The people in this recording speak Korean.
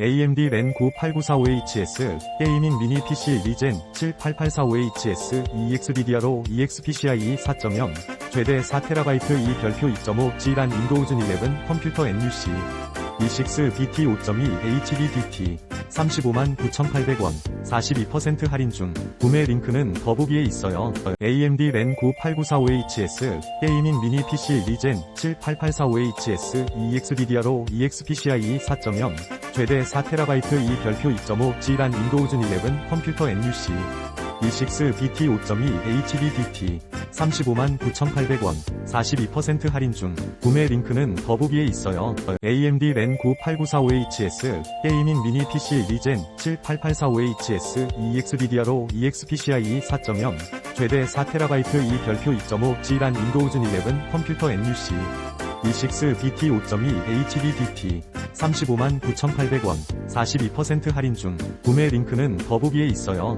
AMD 램 98945HS, 게이밍 미니 PC 리젠 78845HS, EXDDR5 EXPCIe 4.0, 최대 4TB 이 별표 2.5 G란 윈도우즈 11 컴퓨터 NUC, E6 BT 5.2 HDDT, 35만 9,800원, 42% 할인 중, 구매 링크는 더보기에 있어요. AMD 램 98945HS, 게이밍 미니 PC 리젠 78845HS, EXDDR5 EXPCIe 4.0, 최대 4TB 이 별표 2.5 G란 윈도우즈 11 컴퓨터 NUC, E6 BT 5.2 HDDT, 35만 9,800원, 42% 할인 중, 구매 링크는 더보기에 있어요. AMD 램 98945HS, 게이밍 미니 PC 리젠 78845HS, EXDDR5 EXPCIe 4.0, 최대 4TB 이 별표 2.5 G란 윈도우즈 11 컴퓨터 NUC, E6 BT 5.2 HDDT, 35만 9,800원, 42% 할인 중, 구매 링크는 더보기에 있어요.